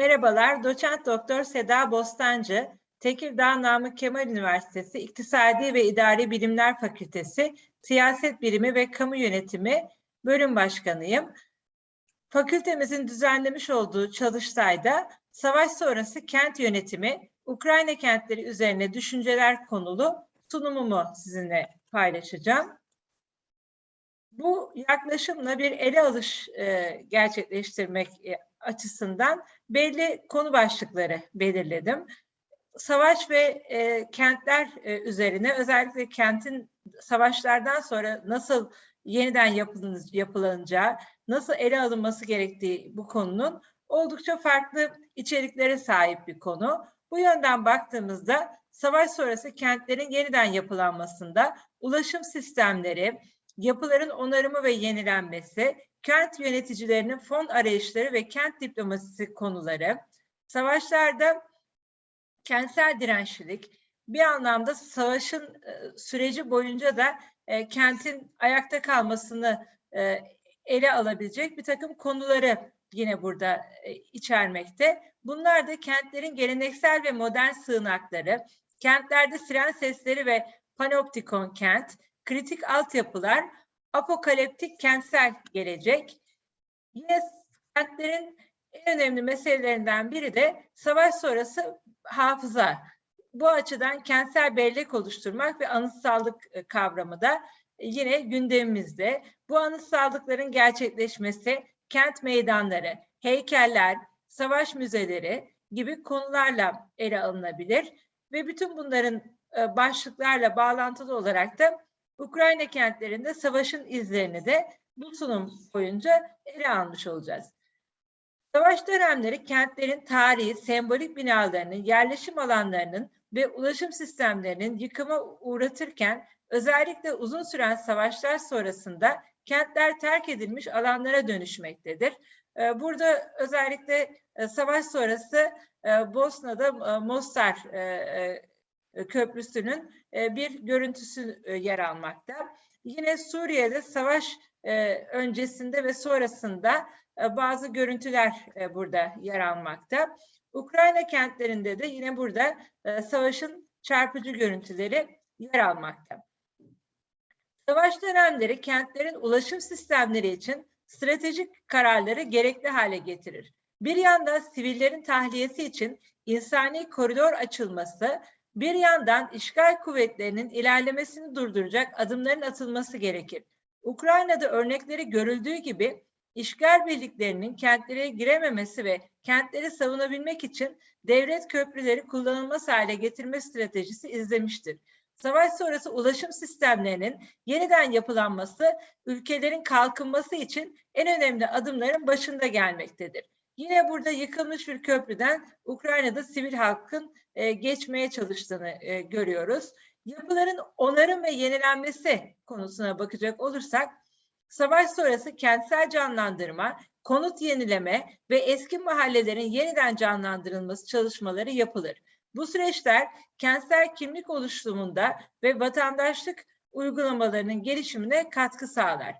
Merhabalar, doçent doktor Seda Bostancı, Tekirdağ Namık Kemal Üniversitesi İktisadi ve İdari Bilimler Fakültesi Siyaset Bilimi ve Kamu Yönetimi Bölüm Başkanıyım. Fakültemizin düzenlemiş olduğu çalıştayda savaş sonrası kent yönetimi, Ukrayna kentleri üzerine düşünceler konulu sunumumu sizinle paylaşacağım. Bu yaklaşımla bir ele alış e, gerçekleştirmek e, açısından belli konu başlıkları belirledim. Savaş ve e, kentler e, üzerine özellikle kentin savaşlardan sonra nasıl yeniden yapılın, yapılanacağı, nasıl ele alınması gerektiği bu konunun oldukça farklı içeriklere sahip bir konu. Bu yönden baktığımızda savaş sonrası kentlerin yeniden yapılanmasında ulaşım sistemleri, yapıların onarımı ve yenilenmesi, kent yöneticilerinin fon arayışları ve kent diplomasisi konuları, savaşlarda kentsel dirençlilik, bir anlamda savaşın e, süreci boyunca da e, kentin ayakta kalmasını e, ele alabilecek bir takım konuları yine burada içermekte. Bunlar da kentlerin geleneksel ve modern sığınakları, kentlerde siren sesleri ve panoptikon kent, kritik altyapılar, apokaliptik kentsel gelecek. Yine kentlerin en önemli meselelerinden biri de savaş sonrası hafıza. Bu açıdan kentsel bellek oluşturmak ve anıtsallık e, kavramı da yine gündemimizde. Bu anıtsallıkların gerçekleşmesi, kent meydanları, heykeller, savaş müzeleri gibi konularla ele alınabilir ve bütün bunların e, başlıklarla bağlantılı olarak da Ukrayna kentlerinde savaşın izlerini de bu sunum boyunca ele almış olacağız. Savaş dönemleri kentlerin tarihi, sembolik binalarının, yerleşim alanlarının ve ulaşım sistemlerinin yıkıma uğratırken özellikle uzun süren savaşlar sonrasında kentler terk edilmiş alanlara dönüşmektedir. Ee, burada özellikle e, savaş sonrası e, Bosna'da e, Mostar Köprüsü'nün bir görüntüsü yer almakta. Yine Suriye'de savaş öncesinde ve sonrasında bazı görüntüler burada yer almakta. Ukrayna kentlerinde de yine burada savaşın çarpıcı görüntüleri yer almakta. Savaş dönemleri kentlerin ulaşım sistemleri için stratejik kararları gerekli hale getirir. Bir yanda sivillerin tahliyesi için insani koridor açılması, bir yandan işgal kuvvetlerinin ilerlemesini durduracak adımların atılması gerekir. Ukrayna'da örnekleri görüldüğü gibi işgal birliklerinin kentlere girememesi ve kentleri savunabilmek için devlet köprüleri kullanılmaz hale getirme stratejisi izlemiştir. Savaş sonrası ulaşım sistemlerinin yeniden yapılanması ülkelerin kalkınması için en önemli adımların başında gelmektedir. Yine burada yıkılmış bir köprüden Ukrayna'da sivil halkın e, geçmeye çalıştığını e, görüyoruz. Yapıların onarım ve yenilenmesi konusuna bakacak olursak, savaş sonrası kentsel canlandırma, konut yenileme ve eski mahallelerin yeniden canlandırılması çalışmaları yapılır. Bu süreçler kentsel kimlik oluşumunda ve vatandaşlık uygulamalarının gelişimine katkı sağlar.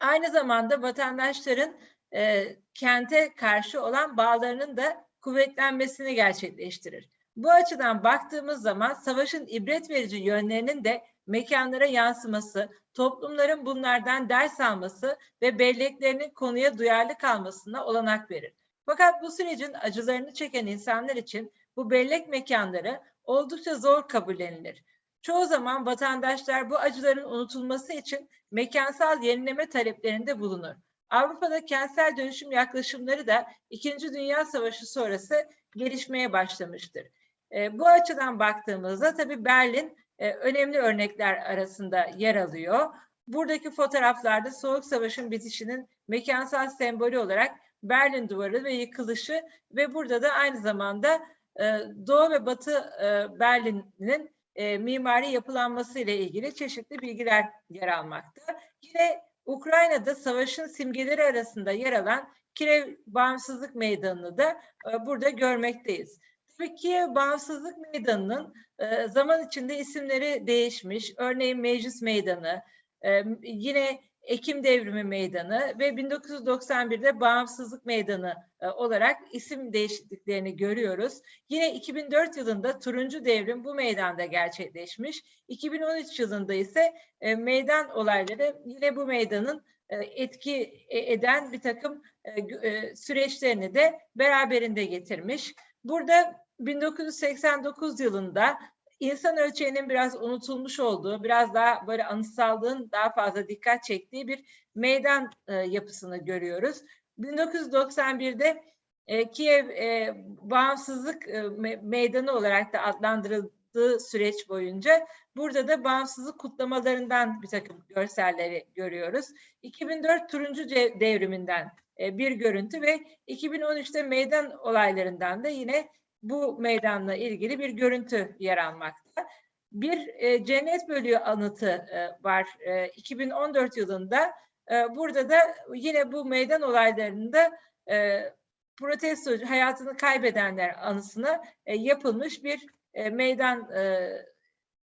Aynı zamanda vatandaşların e, kente karşı olan bağlarının da kuvvetlenmesini gerçekleştirir. Bu açıdan baktığımız zaman savaşın ibret verici yönlerinin de mekanlara yansıması, toplumların bunlardan ders alması ve belleklerinin konuya duyarlı kalmasına olanak verir. Fakat bu sürecin acılarını çeken insanlar için bu bellek mekanları oldukça zor kabullenilir. Çoğu zaman vatandaşlar bu acıların unutulması için mekansal yenileme taleplerinde bulunur. Avrupa'da kentsel dönüşüm yaklaşımları da İkinci Dünya Savaşı sonrası gelişmeye başlamıştır. E, bu açıdan baktığımızda tabii Berlin e, önemli örnekler arasında yer alıyor. Buradaki fotoğraflarda Soğuk Savaş'ın bitişinin mekansal sembolü olarak Berlin Duvarı ve yıkılışı ve burada da aynı zamanda e, Doğu ve Batı e, Berlin'in e, mimari yapılanması ile ilgili çeşitli bilgiler yer almakta. Yine Ukrayna'da savaşın simgeleri arasında yer alan Kirev Bağımsızlık Meydanı'nı da e, burada görmekteyiz. Tabii Kiev Bağımsızlık Meydanı'nın e, zaman içinde isimleri değişmiş. Örneğin Meclis Meydanı, e, yine Ekim Devrimi Meydanı ve 1991'de Bağımsızlık Meydanı e, olarak isim değişikliklerini görüyoruz. Yine 2004 yılında Turuncu Devrim bu meydanda gerçekleşmiş. 2013 yılında ise e, meydan olayları yine bu meydanın e, etki eden bir takım süreçlerini de beraberinde getirmiş. Burada 1989 yılında insan ölçeğinin biraz unutulmuş olduğu, biraz daha böyle anısallığın daha fazla dikkat çektiği bir meydan e, yapısını görüyoruz. 1991'de e, Kiev e, bağımsızlık e, meydanı olarak da adlandırıldığı süreç boyunca burada da bağımsızlık kutlamalarından bir takım görselleri görüyoruz. 2004 Turuncu Devriminden e, bir görüntü ve 2013'te meydan olaylarından da yine bu meydanla ilgili bir görüntü yer almakta. Bir e, cennet bölüğü anıtı e, var e, 2014 yılında. E, burada da yine bu meydan olaylarında e, protesto hayatını kaybedenler anısına e, yapılmış bir e, meydan e,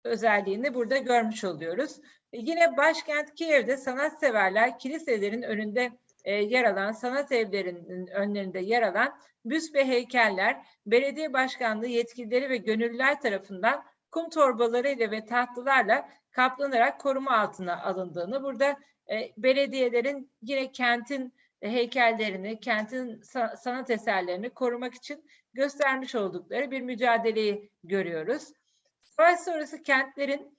özelliğini burada görmüş oluyoruz. E, yine başkent Kiev'de sanatseverler kiliselerin önünde e, yer alan, sanat evlerinin önlerinde yer alan büst ve heykeller belediye başkanlığı yetkilileri ve gönüllüler tarafından kum torbalarıyla ve tahtalarla kaplanarak koruma altına alındığını, burada e, belediyelerin yine kentin heykellerini, kentin sanat eserlerini korumak için göstermiş oldukları bir mücadeleyi görüyoruz. Savaş sonrası kentlerin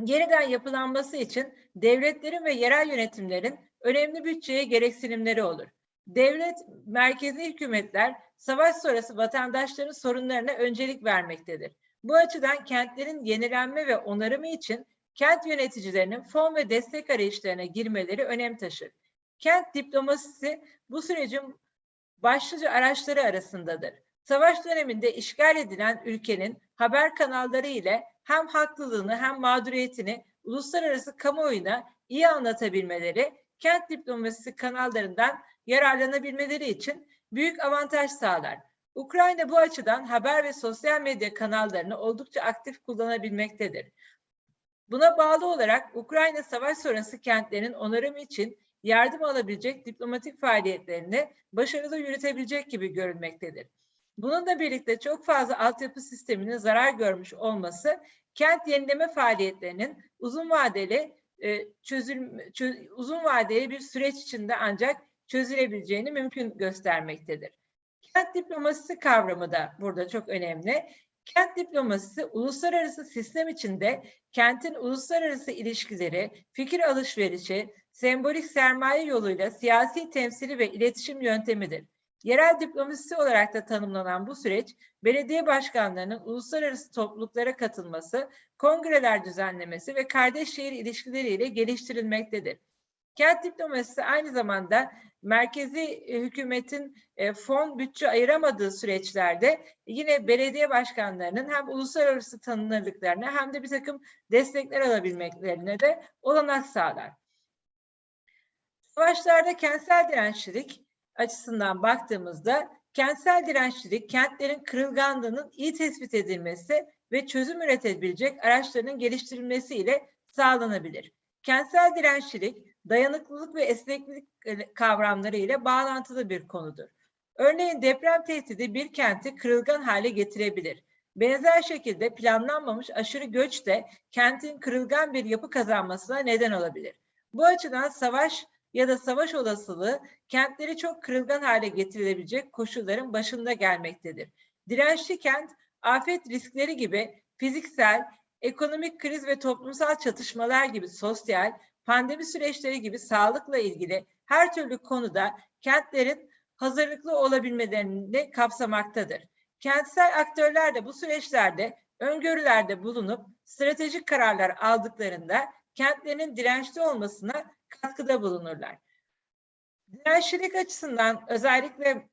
yeniden yapılanması için devletlerin ve yerel yönetimlerin önemli bütçeye gereksinimleri olur. Devlet, merkezi hükümetler savaş sonrası vatandaşların sorunlarına öncelik vermektedir. Bu açıdan kentlerin yenilenme ve onarımı için kent yöneticilerinin fon ve destek arayışlarına girmeleri önem taşır. Kent diplomasisi bu sürecin başlıca araçları arasındadır. Savaş döneminde işgal edilen ülkenin haber kanalları ile hem haklılığını hem mağduriyetini uluslararası kamuoyuna iyi anlatabilmeleri kent diplomasisi kanallarından yararlanabilmeleri için büyük avantaj sağlar. Ukrayna bu açıdan haber ve sosyal medya kanallarını oldukça aktif kullanabilmektedir. Buna bağlı olarak Ukrayna savaş sonrası kentlerin onarımı için yardım alabilecek diplomatik faaliyetlerini başarılı yürütebilecek gibi görünmektedir. Bununla birlikte çok fazla altyapı sisteminin zarar görmüş olması kent yenileme faaliyetlerinin uzun vadeli e, çözül, çöz, uzun vadeli bir süreç içinde ancak çözülebileceğini mümkün göstermektedir. Kent diplomasisi kavramı da burada çok önemli. Kent diplomasisi uluslararası sistem içinde kentin uluslararası ilişkileri, fikir alışverişi, sembolik sermaye yoluyla siyasi temsili ve iletişim yöntemidir. Yerel diplomasisi olarak da tanımlanan bu süreç, belediye başkanlarının uluslararası topluluklara katılması, kongreler düzenlemesi ve kardeş şehir ilişkileriyle geliştirilmektedir. Kent diplomasisi aynı zamanda merkezi e, hükümetin e, fon bütçe ayıramadığı süreçlerde yine belediye başkanlarının hem uluslararası tanınırlıklarına hem de bir takım destekler alabilmeklerine de olanak sağlar. Savaşlarda kentsel dirençlilik açısından baktığımızda kentsel dirençlilik kentlerin kırılganlığının iyi tespit edilmesi ve çözüm üretebilecek araçlarının geliştirilmesi ile sağlanabilir. Kentsel dirençlilik dayanıklılık ve esneklik kavramları ile bağlantılı bir konudur. Örneğin deprem tehdidi bir kenti kırılgan hale getirebilir. Benzer şekilde planlanmamış aşırı göç de kentin kırılgan bir yapı kazanmasına neden olabilir. Bu açıdan savaş ya da savaş olasılığı kentleri çok kırılgan hale getirilebilecek koşulların başında gelmektedir. Dirençli kent, afet riskleri gibi fiziksel, ekonomik kriz ve toplumsal çatışmalar gibi sosyal, pandemi süreçleri gibi sağlıkla ilgili her türlü konuda kentlerin hazırlıklı olabilmelerini kapsamaktadır. Kentsel aktörler de bu süreçlerde öngörülerde bulunup stratejik kararlar aldıklarında kentlerin dirençli olmasına katkıda bulunurlar. Dirençlilik açısından özellikle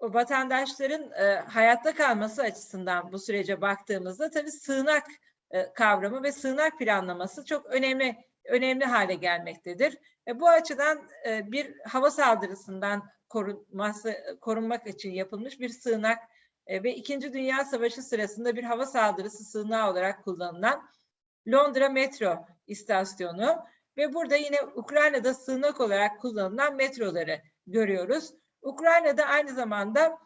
vatandaşların e, hayatta kalması açısından bu sürece baktığımızda tabii sığınak e, kavramı ve sığınak planlaması çok önemli önemli hale gelmektedir. E, bu açıdan e, bir hava saldırısından korunması korunmak için yapılmış bir sığınak e, ve İkinci Dünya Savaşı sırasında bir hava saldırısı sığınağı olarak kullanılan Londra Metro istasyonu ve burada yine Ukrayna'da sığınak olarak kullanılan metroları görüyoruz. Ukrayna'da aynı zamanda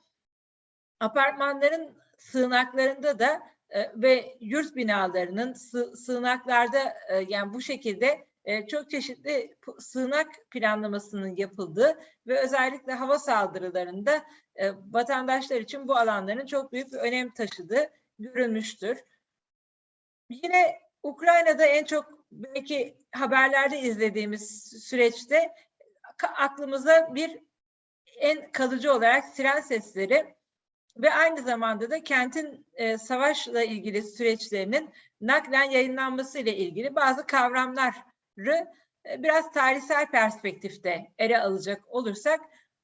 apartmanların sığınaklarında da e, ve yurt binalarının sı- sığınaklarda e, yani bu şekilde e, çok çeşitli sığınak planlamasının yapıldığı ve özellikle hava saldırılarında vatandaşlar için bu alanların çok büyük bir önem taşıdığı görülmüştür. Yine Ukrayna'da en çok belki haberlerde izlediğimiz süreçte aklımıza bir en kalıcı olarak siren sesleri ve aynı zamanda da kentin e, savaşla ilgili süreçlerinin naklen yayınlanması ile ilgili bazı kavramları e, biraz tarihsel perspektifte ele alacak olursak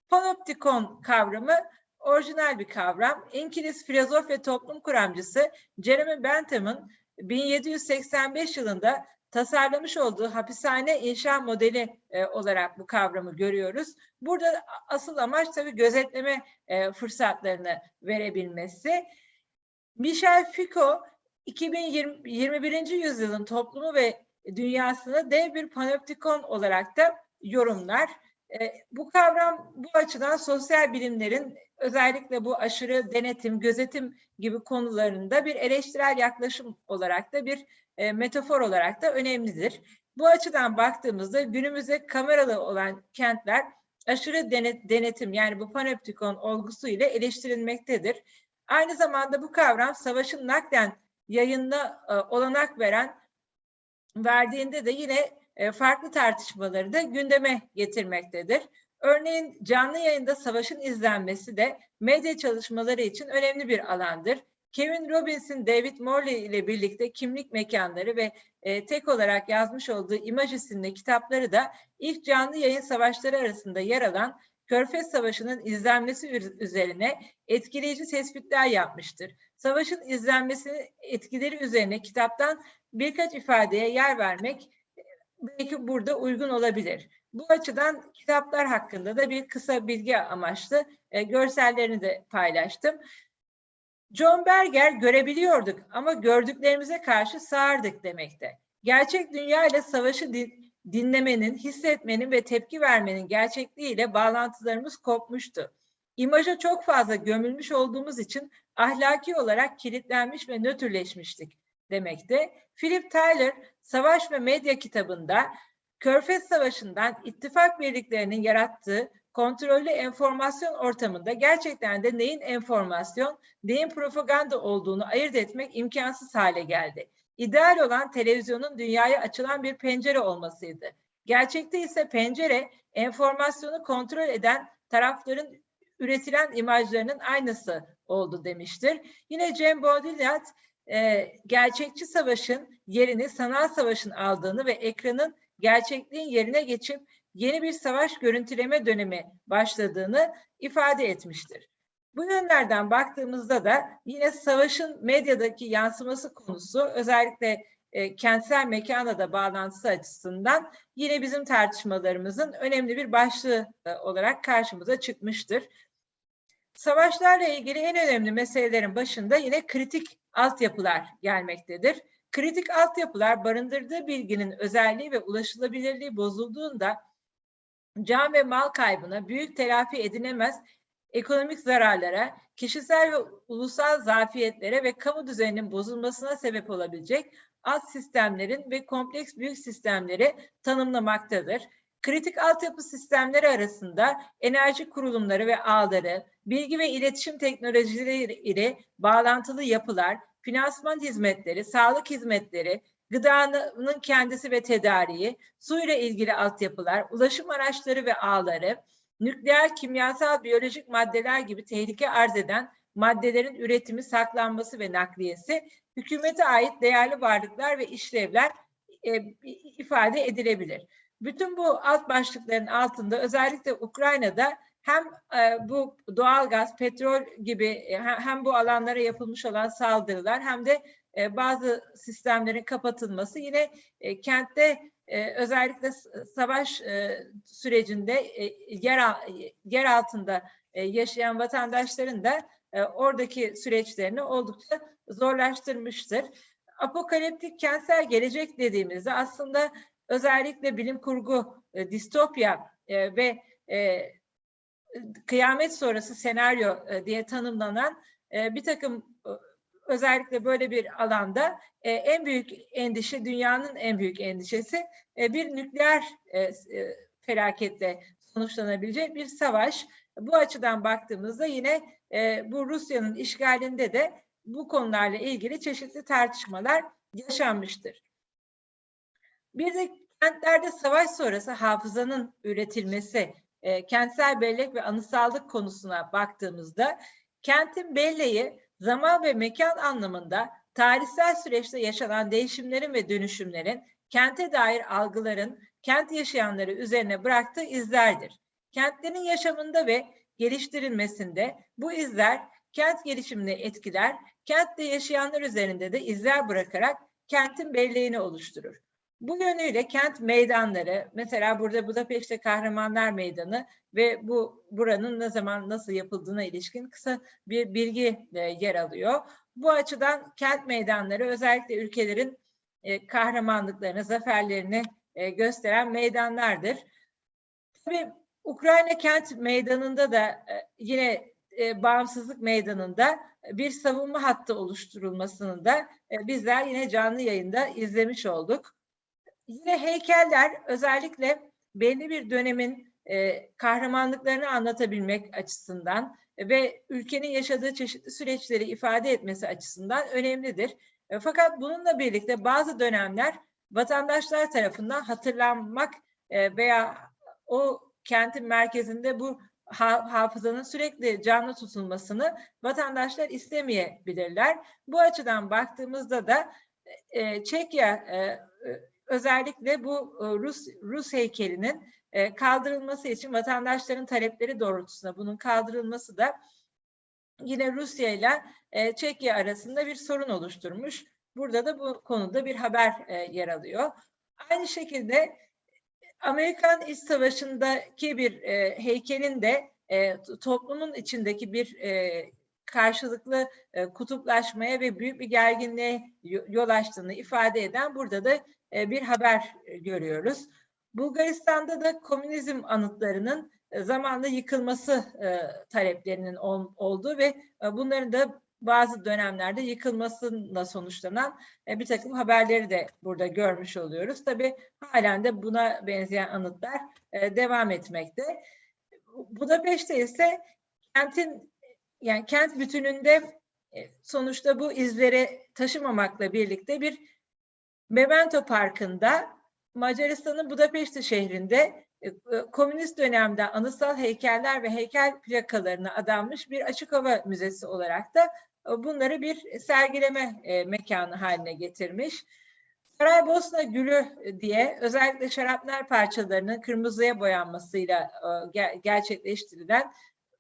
panoptikon kavramı orijinal bir kavram. İngiliz filozof ve toplum kuramcısı Jeremy Bentham'ın 1785 yılında tasarlamış olduğu hapishane inşa modeli e, olarak bu kavramı görüyoruz. Burada asıl amaç tabii gözetleme e, fırsatlarını verebilmesi. Michel Foucault 2021. yüzyılın toplumu ve dünyasını dev bir panoptikon olarak da yorumlar. E, bu kavram bu açıdan sosyal bilimlerin özellikle bu aşırı denetim, gözetim gibi konularında bir eleştirel yaklaşım olarak da bir e, metafor olarak da önemlidir. Bu açıdan baktığımızda günümüzde kameralı olan kentler aşırı denet, denetim yani bu panoptikon olgusu ile eleştirilmektedir. Aynı zamanda bu kavram savaşın naklen yayında e, olanak veren verdiğinde de yine e, farklı tartışmaları da gündeme getirmektedir. Örneğin canlı yayında savaşın izlenmesi de medya çalışmaları için önemli bir alandır. Kevin Robbins'in David Morley ile birlikte kimlik mekanları ve e, tek olarak yazmış olduğu İmaj isimli kitapları da ilk canlı yayın savaşları arasında yer alan Körfez Savaşı'nın izlenmesi üzerine etkileyici tespitler yapmıştır. Savaşın izlenmesi etkileri üzerine kitaptan birkaç ifadeye yer vermek e, belki burada uygun olabilir. Bu açıdan kitaplar hakkında da bir kısa bilgi amaçlı e, görsellerini de paylaştım. John Berger görebiliyorduk ama gördüklerimize karşı sağırdık demekte. Gerçek dünya ile savaşı din, dinlemenin, hissetmenin ve tepki vermenin gerçekliğiyle bağlantılarımız kopmuştu. İmaja çok fazla gömülmüş olduğumuz için ahlaki olarak kilitlenmiş ve nötrleşmiştik demekte. Philip Tyler, Savaş ve Medya kitabında Körfez Savaşı'ndan ittifak birliklerinin yarattığı kontrollü enformasyon ortamında gerçekten de neyin enformasyon, neyin propaganda olduğunu ayırt etmek imkansız hale geldi. İdeal olan televizyonun dünyaya açılan bir pencere olmasıydı. Gerçekte ise pencere enformasyonu kontrol eden tarafların üretilen imajlarının aynısı oldu demiştir. Yine Cem Baudrillard e, gerçekçi savaşın yerini sanal savaşın aldığını ve ekranın gerçekliğin yerine geçip yeni bir savaş görüntüleme dönemi başladığını ifade etmiştir. Bu yönlerden baktığımızda da yine savaşın medyadaki yansıması konusu özellikle e, kentsel mekana da bağlantısı açısından yine bizim tartışmalarımızın önemli bir başlığı e, olarak karşımıza çıkmıştır. Savaşlarla ilgili en önemli meselelerin başında yine kritik altyapılar gelmektedir. Kritik altyapılar barındırdığı bilginin özelliği ve ulaşılabilirliği bozulduğunda can ve mal kaybına, büyük telafi edilemez ekonomik zararlara, kişisel ve ulusal zafiyetlere ve kamu düzeninin bozulmasına sebep olabilecek alt sistemlerin ve kompleks büyük sistemleri tanımlamaktadır. Kritik altyapı sistemleri arasında enerji kurulumları ve ağları, bilgi ve iletişim teknolojileri ile bağlantılı yapılar, finansman hizmetleri, sağlık hizmetleri, gıdanın kendisi ve tedariği, su ile ilgili altyapılar, ulaşım araçları ve ağları, nükleer, kimyasal, biyolojik maddeler gibi tehlike arz eden maddelerin üretimi, saklanması ve nakliyesi, hükümete ait değerli varlıklar ve işlevler e, ifade edilebilir. Bütün bu alt başlıkların altında özellikle Ukrayna'da hem e, bu doğalgaz, petrol gibi e, hem bu alanlara yapılmış olan saldırılar hem de e, bazı sistemlerin kapatılması yine e, kentte e, özellikle savaş sürecinde yer, yer altında yaşayan vatandaşların da oradaki süreçlerini oldukça zorlaştırmıştır. Apokaliptik kentsel gelecek dediğimizde aslında özellikle bilim kurgu, distopya ve kıyamet sonrası senaryo diye tanımlanan bir takım özellikle böyle bir alanda e, en büyük endişe, dünyanın en büyük endişesi e, bir nükleer e, e, felaketle sonuçlanabilecek bir savaş. Bu açıdan baktığımızda yine e, bu Rusya'nın işgalinde de bu konularla ilgili çeşitli tartışmalar yaşanmıştır. Bir de kentlerde savaş sonrası hafızanın üretilmesi, e, kentsel bellek ve anısallık konusuna baktığımızda kentin belleği zaman ve mekan anlamında tarihsel süreçte yaşanan değişimlerin ve dönüşümlerin kente dair algıların kent yaşayanları üzerine bıraktığı izlerdir. Kentlerin yaşamında ve geliştirilmesinde bu izler kent gelişimini etkiler, kentte yaşayanlar üzerinde de izler bırakarak kentin belleğini oluşturur. Bu yönüyle kent meydanları, mesela burada Budapeşte Kahramanlar Meydanı ve bu buranın ne zaman nasıl yapıldığına ilişkin kısa bir bilgi e, yer alıyor. Bu açıdan kent meydanları özellikle ülkelerin e, kahramanlıklarını, zaferlerini e, gösteren meydanlardır. Tabii Ukrayna kent meydanında da e, yine e, bağımsızlık meydanında bir savunma hattı oluşturulmasını da e, bizler yine canlı yayında izlemiş olduk. Yine heykeller özellikle belli bir dönemin e, kahramanlıklarını anlatabilmek açısından ve ülkenin yaşadığı çeşitli süreçleri ifade etmesi açısından önemlidir. E, fakat bununla birlikte bazı dönemler vatandaşlar tarafından hatırlanmak e, veya o kentin merkezinde bu ha, hafızanın sürekli canlı tutulmasını vatandaşlar istemeyebilirler. Bu açıdan baktığımızda da e, Çekya e, özellikle bu e, Rus Rus heykelinin e, kaldırılması için vatandaşların talepleri doğrultusunda bunun kaldırılması da yine Rusya ile e, Çekya arasında bir sorun oluşturmuş. Burada da bu konuda bir haber yer alıyor. Aynı şekilde Amerikan İç Savaşı'ndaki bir heykelin de toplumun içindeki bir karşılıklı kutuplaşmaya ve büyük bir gerginliğe yol açtığını ifade eden burada da bir haber e, görüyoruz. Bulgaristan'da da komünizm anıtlarının e, zamanla yıkılması taleplerinin olduğu ve bunların da bazı dönemlerde yıkılmasıyla sonuçlanan bir takım haberleri de burada görmüş oluyoruz. Tabii halen de buna benzeyen anıtlar devam etmekte. Budapeşte ise kentin yani kent bütününde sonuçta bu izleri taşımamakla birlikte bir Memento Parkı'nda Macaristan'ın Budapeşte şehrinde e, e, komünist dönemde anısal heykeller ve heykel plakalarına adanmış bir açık hava müzesi olarak da e, bunları bir sergileme mekanı haline getirmiş. Saraybosna Gülü diye özellikle şarapnel parçalarının kırmızıya boyanmasıyla gerçekleştirilen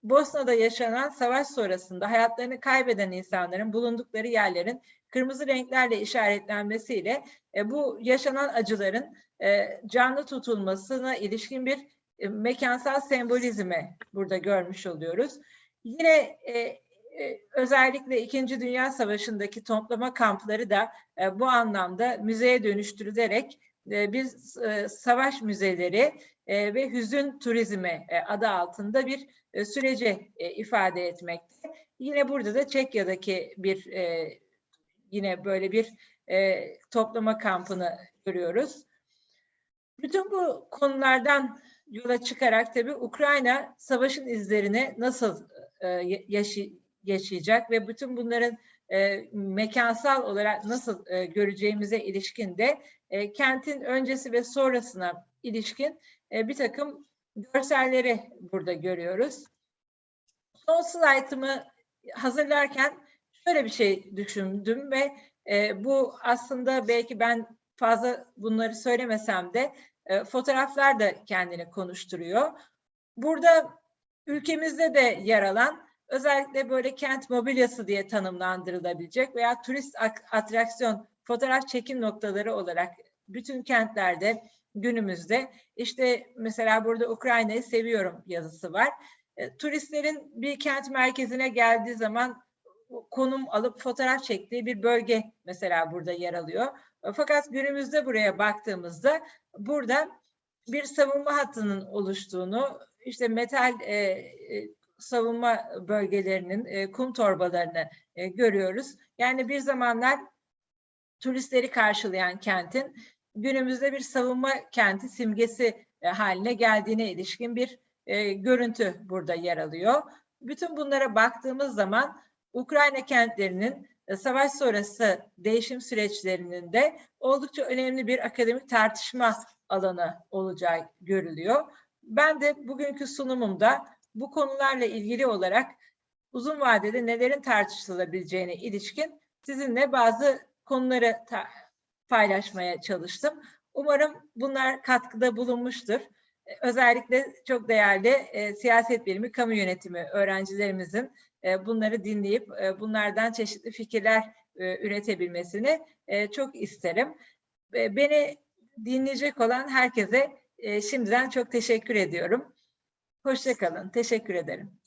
Bosna'da yaşanan savaş sonrasında hayatlarını kaybeden insanların bulundukları yerlerin kırmızı renklerle işaretlenmesiyle e, bu yaşanan acıların e, canlı tutulmasına ilişkin bir e, mekansal sembolizmi burada görmüş oluyoruz. Yine e, e, özellikle İkinci Dünya Savaşı'ndaki toplama kampları da e, bu anlamda müzeye dönüştürülerek e, bir savaş müzeleri ve hüzün turizmi adı altında bir e, süreci e, ifade etmekte. Yine burada da Çekya'daki bir yine böyle bir e, toplama kampını görüyoruz. Bütün bu konulardan yola çıkarak tabii Ukrayna savaşın izlerini nasıl e, yaşı, yaşayacak ve bütün bunların e, mekansal olarak nasıl e, göreceğimize ilişkin de e, kentin öncesi ve sonrasına ilişkin e, bir takım görselleri burada görüyoruz. Son slaytımı hazırlarken şöyle bir şey düşündüm ve e, bu aslında belki ben fazla bunları söylemesem de e, fotoğraflar da kendini konuşturuyor. Burada ülkemizde de yer alan özellikle böyle kent mobilyası diye tanımlandırılabilecek veya turist atraksiyon fotoğraf çekim noktaları olarak bütün kentlerde günümüzde işte mesela burada Ukrayna'yı seviyorum yazısı var. E, turistlerin bir kent merkezine geldiği zaman konum alıp fotoğraf çektiği bir bölge mesela burada yer alıyor. Fakat günümüzde buraya baktığımızda burada bir savunma hattının oluştuğunu, işte metal e, e, savunma bölgelerinin e, kum torbalarını e, görüyoruz. Yani bir zamanlar turistleri karşılayan kentin günümüzde bir savunma kenti simgesi e, haline geldiğine ilişkin bir e, görüntü burada yer alıyor. Bütün bunlara baktığımız zaman Ukrayna kentlerinin e, savaş sonrası değişim süreçlerinin de oldukça önemli bir akademik tartışma alanı olacağı görülüyor. Ben de bugünkü sunumumda bu konularla ilgili olarak uzun vadede nelerin tartışılabileceğine ilişkin sizinle bazı konuları paylaşmaya çalıştım. Umarım bunlar katkıda bulunmuştur. E, Özellikle çok değerli e, siyaset bilimi, kamu yönetimi öğrencilerimizin bunları dinleyip e, bunlardan çeşitli fikirler e, üretebilmesini e, çok isterim. E, beni dinleyecek olan herkese e, şimdiden çok teşekkür ediyorum. Hoşçakalın. Teşekkür ederim.